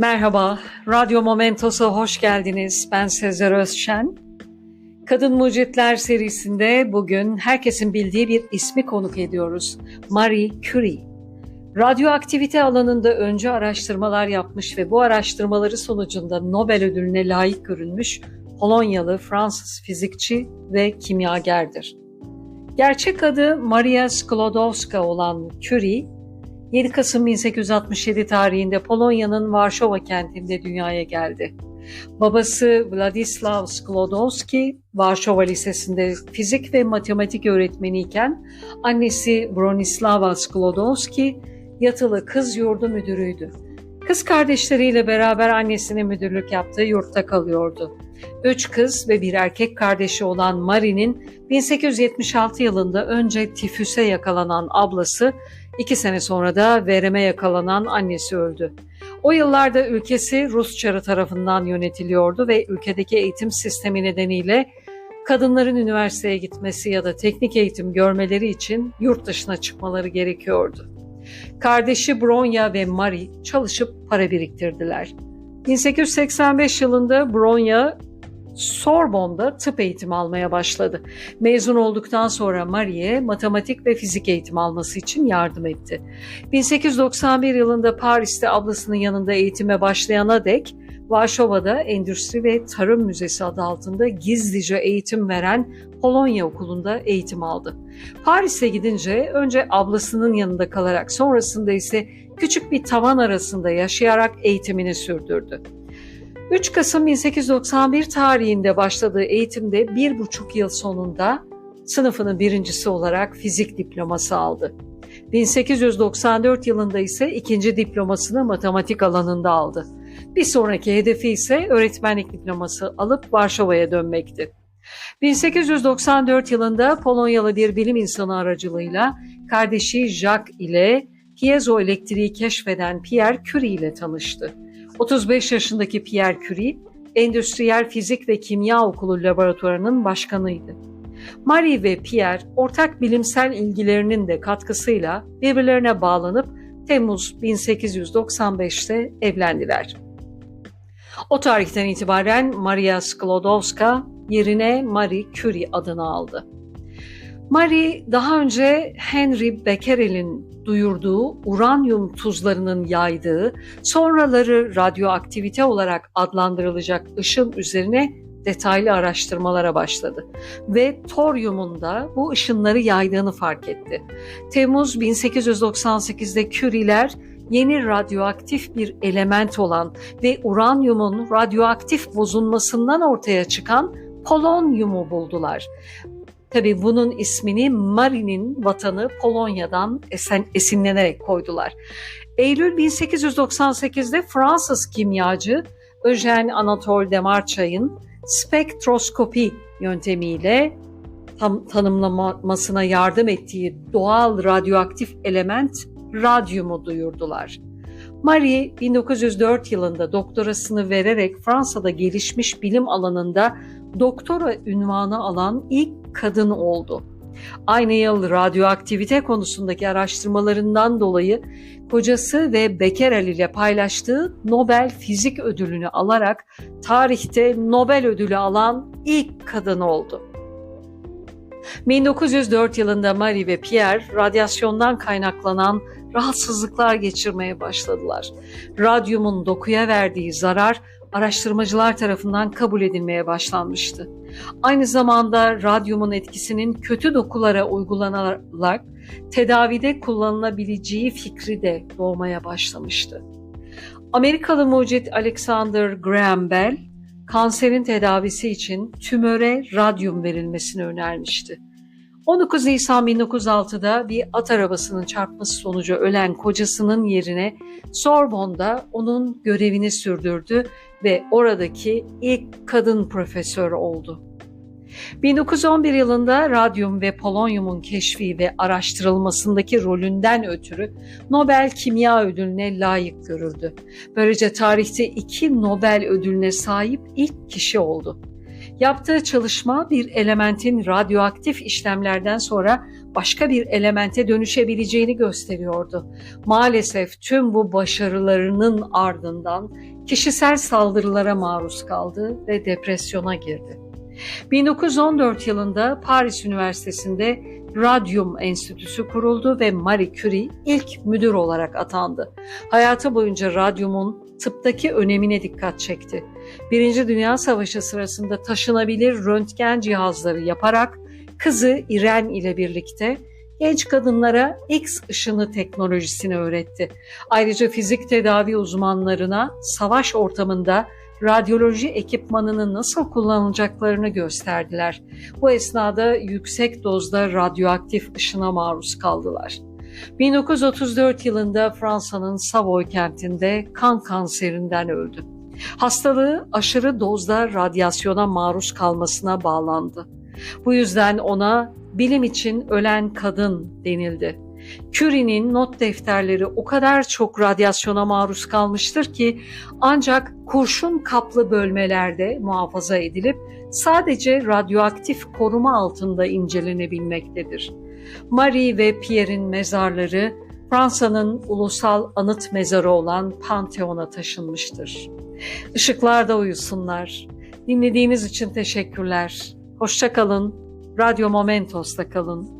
Merhaba, Radyo Momentos'a hoş geldiniz. Ben Sezer Özşen. Kadın Mucitler serisinde bugün herkesin bildiği bir ismi konuk ediyoruz. Marie Curie. Radyoaktivite alanında önce araştırmalar yapmış ve bu araştırmaları sonucunda Nobel ödülüne layık görülmüş Polonyalı Fransız fizikçi ve kimyagerdir. Gerçek adı Maria Sklodowska olan Curie, 7 Kasım 1867 tarihinde Polonya'nın Varşova kentinde dünyaya geldi. Babası Władysław Sklodowski, Varşova Lisesi'nde fizik ve matematik öğretmeniyken annesi Bronislawa Sklodowski yatılı kız yurdu müdürüydü. Kız kardeşleriyle beraber annesine müdürlük yaptığı yurtta kalıyordu. Üç kız ve bir erkek kardeşi olan Marie'nin 1876 yılında önce tifüse yakalanan ablası, iki sene sonra da vereme yakalanan annesi öldü. O yıllarda ülkesi Rus Çarı tarafından yönetiliyordu ve ülkedeki eğitim sistemi nedeniyle kadınların üniversiteye gitmesi ya da teknik eğitim görmeleri için yurt dışına çıkmaları gerekiyordu. Kardeşi Bronya ve Marie çalışıp para biriktirdiler. 1885 yılında Bronya Sorbonne'da tıp eğitimi almaya başladı. Mezun olduktan sonra Marie'ye matematik ve fizik eğitimi alması için yardım etti. 1891 yılında Paris'te ablasının yanında eğitime başlayana dek Varşova'da Endüstri ve Tarım Müzesi adı altında gizlice eğitim veren Polonya Okulu'nda eğitim aldı. Paris'e gidince önce ablasının yanında kalarak sonrasında ise küçük bir tavan arasında yaşayarak eğitimini sürdürdü. 3 Kasım 1891 tarihinde başladığı eğitimde bir buçuk yıl sonunda sınıfının birincisi olarak fizik diploması aldı. 1894 yılında ise ikinci diplomasını matematik alanında aldı. Bir sonraki hedefi ise öğretmenlik diploması alıp Varşova'ya dönmekti. 1894 yılında Polonyalı bir bilim insanı aracılığıyla kardeşi Jacques ile piezo elektriği keşfeden Pierre Curie ile tanıştı. 35 yaşındaki Pierre Curie, Endüstriyel Fizik ve Kimya Okulu laboratuvarının başkanıydı. Marie ve Pierre ortak bilimsel ilgilerinin de katkısıyla birbirlerine bağlanıp Temmuz 1895'te evlendiler. O tarihten itibaren Maria Sklodowska yerine Marie Curie adını aldı. Marie daha önce Henry Becquerel'in duyurduğu uranyum tuzlarının yaydığı, sonraları radyoaktivite olarak adlandırılacak ışın üzerine detaylı araştırmalara başladı ve toryumun da bu ışınları yaydığını fark etti. Temmuz 1898'de Curie'ler yeni radyoaktif bir element olan ve uranyumun radyoaktif bozulmasından ortaya çıkan polonyumu buldular. Tabi bunun ismini Marie'nin vatanı Polonya'dan esen, esinlenerek koydular. Eylül 1898'de Fransız kimyacı Eugène Anatole Demarchay'ın spektroskopi yöntemiyle tam tanımlamasına yardım ettiği doğal radyoaktif element radyumu duyurdular. Marie 1904 yılında doktorasını vererek Fransa'da gelişmiş bilim alanında doktora ünvanı alan ilk kadın oldu. Aynı yıl radyoaktivite konusundaki araştırmalarından dolayı kocası ve Becquerel ile paylaştığı Nobel Fizik Ödülünü alarak tarihte Nobel ödülü alan ilk kadın oldu. 1904 yılında Marie ve Pierre radyasyondan kaynaklanan rahatsızlıklar geçirmeye başladılar. Radyumun dokuya verdiği zarar araştırmacılar tarafından kabul edilmeye başlanmıştı. Aynı zamanda radyumun etkisinin kötü dokulara uygulanarak tedavide kullanılabileceği fikri de doğmaya başlamıştı. Amerikalı mucit Alexander Graham Bell, kanserin tedavisi için tümöre radyum verilmesini önermişti. 19 Nisan 1906'da bir at arabasının çarpması sonucu ölen kocasının yerine Sorbonne'da onun görevini sürdürdü ve oradaki ilk kadın profesör oldu. 1911 yılında radyum ve polonyumun keşfi ve araştırılmasındaki rolünden ötürü Nobel Kimya Ödülüne layık görüldü. Böylece tarihte iki Nobel ödülüne sahip ilk kişi oldu. Yaptığı çalışma bir elementin radyoaktif işlemlerden sonra başka bir elemente dönüşebileceğini gösteriyordu. Maalesef tüm bu başarılarının ardından kişisel saldırılara maruz kaldı ve depresyona girdi. 1914 yılında Paris Üniversitesi'nde Radyum Enstitüsü kuruldu ve Marie Curie ilk müdür olarak atandı. Hayatı boyunca radyumun tıptaki önemine dikkat çekti. Birinci Dünya Savaşı sırasında taşınabilir röntgen cihazları yaparak kızı İren ile birlikte genç kadınlara X ışını teknolojisini öğretti. Ayrıca fizik tedavi uzmanlarına savaş ortamında radyoloji ekipmanını nasıl kullanılacaklarını gösterdiler. Bu esnada yüksek dozda radyoaktif ışına maruz kaldılar. 1934 yılında Fransa'nın Savoy kentinde kan kanserinden öldü. Hastalığı aşırı dozda radyasyona maruz kalmasına bağlandı. Bu yüzden ona bilim için ölen kadın denildi. Curie'nin not defterleri o kadar çok radyasyona maruz kalmıştır ki ancak kurşun kaplı bölmelerde muhafaza edilip sadece radyoaktif koruma altında incelenebilmektedir. Marie ve Pierre'in mezarları Fransa'nın ulusal anıt mezarı olan Pantheon'a taşınmıştır. Işıklarda uyusunlar. Dinlediğiniz için teşekkürler. Hoşça kalın. Radyo Momentos'ta kalın.